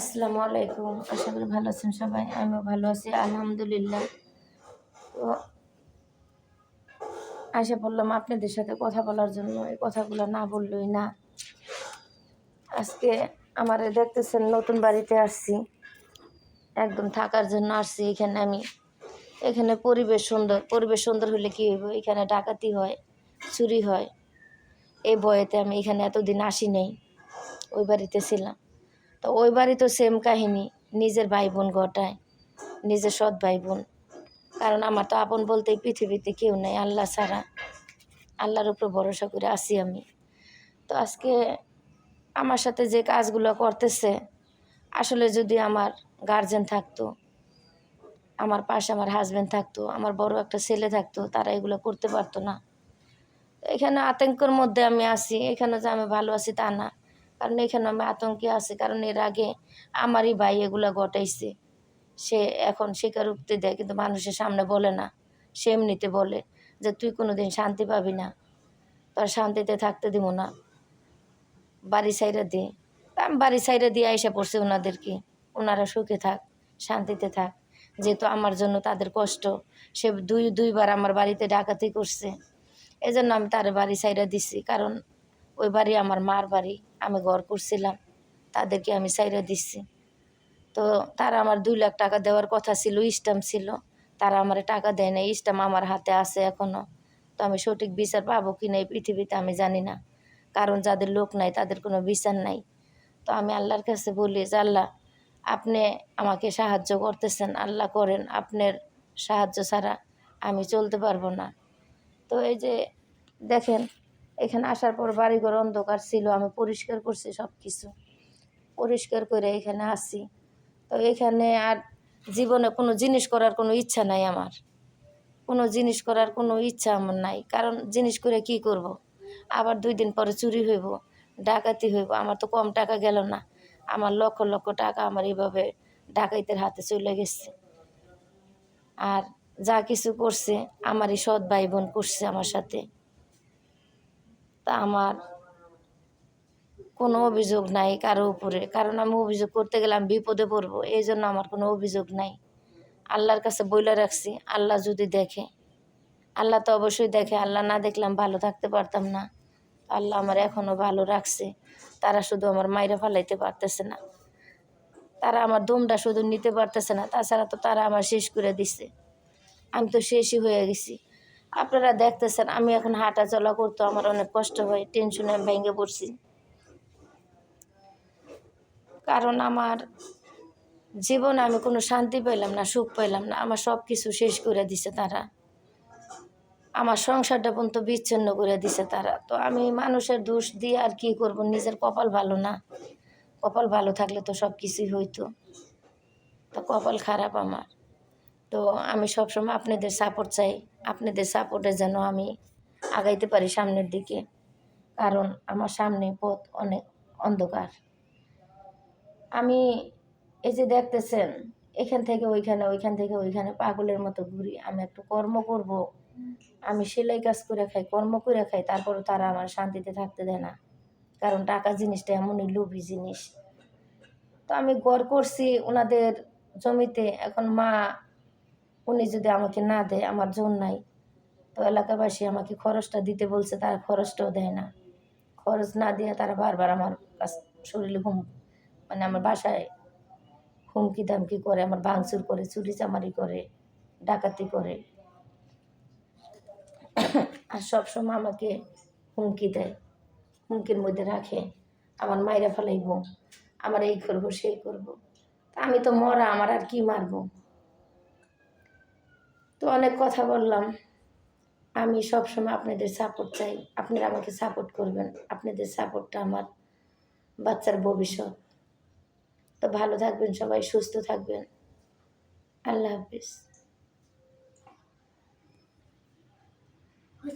আসসালামু আলাইকুম। আশা করি ভালো আছেন সবাই, আমিও ভালো আছি, আলহামদুলিল্লাহ। তো আশা বললাম আপনাদের সাথে কথা বলার জন্য, এই কথাগুলো না বললই না। আজকে আমার দেখতেছেন, নতুন বাড়িতে আসছি। একদম থাকার জন্য আসছি এখানে আমি। এখানে পরিবেশ সুন্দর পরিবেশ সুন্দর হলে কী হইব? এখানে ডাকাতি হয়, চুরি হয়। এই বয়েতে আমি এখানে এতদিন আসি নেই, ওই বাড়িতে ছিলাম। তো ওই বাড়ি তো সেম কাহিনী। নিজের ভাই বোন ঘটায়, নিজের সৎ ভাই বোন কারণ আমার তো আপন বলতে পৃথিবীতে কেউ নেই, আল্লাহ ছাড়া। আল্লাহর উপর ভরসা করে আসি আমি। তো আজকে আমার সাথে যে কাজগুলো করতেছে, আসলে যদি আমার গার্জেন থাকতো, আমার পাশে আমার হাজব্যান্ড থাকতো, আমার বড় একটা ছেলে থাকতো, তারা এগুলো করতে পারতো না। এখানে আতঙ্কের মধ্যে আমি আছি, এখানে যে আমি ভালো আছি তা না। কারণ এখানে আমি আতঙ্কে আছি, কারণ এর আগে আমারই ভাই এগুলা ঘটাইছে। সে এখন শিকার স্বীকারোক্তি দেয়, কিন্তু মানুষের সামনে বলে না। সে এমনিতে বলে যে, তুই কোনো দিন শান্তি পাবি না। তোর শান্তিতে থাকতে দিব না। বাড়ি সাইডে তা আমি বাড়ি সাইডে দিয়ে এসে পড়ছে ওনাদেরকে ওনারা সুখে থাক, শান্তিতে থাক। যেহেতু আমার জন্য তাদের কষ্ট, সে দুই, দুইবার আমার বাড়িতে ডাকাতি করছে। এজন্য আমি তার বাড়ি সাইডে দিছি, কারণ ওই বাড়ি আমার মার বাড়ি, আমি ঘর করছিলাম, তাদেরকে আমি সাইডে দিচ্ছি তো তারা আমার দুই লাখ টাকা দেওয়ার কথা ছিল, স্ট্যাম্প ছিল, তারা আমার টাকা দেয় না স্ট্যাম্প আমার হাতে আছে এখনও তো আমি সঠিক বিচার পাবো কি না এই পৃথিবীতে আমি জানি না, কারণ যাদের লোক নাই তাদের কোনো বিচার নাই। তো আমি আল্লাহর কাছে বলি যে, আল্লাহ, আপনি আমাকে সাহায্য করতেছেন, আল্লাহ করেন, আপনার সাহায্য ছাড়া আমি চলতে পারব না। তো এই যে দেখেন এখানে আসার পর বাড়িঘর অন্ধকার ছিল, আমি পরিষ্কার করছি সব কিছু পরিষ্কার করে এখানে আসি তো এখানে আর জীবনে কোনো জিনিস করার কোনো ইচ্ছা নাই আমার। কোনো জিনিস করার কোনো ইচ্ছা আমার নাই। কারণ জিনিস করে কি করব। আবার দুই দিন পরে চুরি হইব, ডাকাতি হইব, আমার তো কম টাকা গেল না। আমার লক্ষ লক্ষ টাকা আমার এইভাবে ডাকাইতের হাতে চলে গেছে। আর যা কিছু করছে, আমারই সৎ ভাই বোন করছে আমার সাথে। তা আমার কোনো অভিযোগ নাই কারও উপরে। কারণ আমি অভিযোগ করতে গেলাম বিপদে পড়ব, এই জন্য আমার কোনো অভিযোগ নাই। আল্লাহর কাছে বইলে রাখছি, আল্লাহ যদি দেখে, আল্লাহ তো অবশ্যই দেখে, আল্লাহ না দেখলাম ভালো থাকতে পারতাম না। আল্লাহ আমার এখনও ভালো রাখছে, তারা শুধু আমার মাইরে ফালাইতে পারতেছে না। তারা আমার দমটা শুধু নিতে পারতেছে না, তাছাড়া তো তারা আমার শেষ করে দিছে। আমি তো শেষই হয়ে গেছি। আপনারা দেখতেছেন, আমি এখন হাঁটা চলা করতো আমার অনেক কষ্ট হয় টেনশনে আমি ভেঙে পড়ছি। কারণ আমার জীবনে আমি কোনো শান্তি পাইলাম না, সুখ পাইলাম না, আমার সব কিছু শেষ করে দিছে তারা। আমার সংসারটা পর্যন্ত বিচ্ছিন্ন করে দিছে তারা। তো আমি মানুষের দোষ দিয়ে আর কি করব, নিজের কপাল ভালো না। কপাল ভালো থাকলে তো সব কিছুই হইতো। তো কপাল খারাপ আমার। তো আমি সবসময় আপনাদের সাপোর্ট চাই। আপনাদের সাপোর্টে যেন আমি আগাইতে পারি সামনের দিকে। কারণ আমার সামনে পথ অনেক অন্ধকার। আমি এই যে দেখতেছেন, এখান থেকে ওইখানে, ওইখান থেকে ওইখানে পাগলের মতো ঘুরি। আমি একটু কর্ম করব। আমি সেলাই কাজ করে খাই, কর্ম করে খাই, তারপরও তারা আমার শান্তিতে থাকতে দেয় না। কারণ টাকা জিনিসটা এমনই লোভী জিনিস। তো আমি গড় করছি ওনাদের জমিতে। এখন মা উনি যদি আমাকে না দেয়, আমার জোর নাই। তো এলাকাবাসী আমাকে খরচটা দিতে বলছে, তারা খরচটাও দেয় না। খরচ না দিয়ে তারা বারবার আমার কাছ শরীরে হুম মানে আমার বাসায় হুমকি দামকি করে, আমার ভাঙচুর করে চুরি চামারি করে, ডাকাতি করে। আর সবসময় আমাকে হুমকি দেয়, হুমকির মধ্যে রাখে, আমার মায়েরা ফেলাইব, আমার এই করব, সেই করব। তা আমি তো মরা, আমার আর কি মারবো? তো অনেক কথা বললাম। আমি সবসময় আপনাদের সাপোর্ট চাই। আপনারা আমাকে সাপোর্ট করবেন। আপনাদের সাপোর্টটা আমার বাচ্চার ভবিষ্যৎ। তো ভালো থাকবেন সবাই, সুস্থ থাকবেন। আল্লাহ হাফিজ।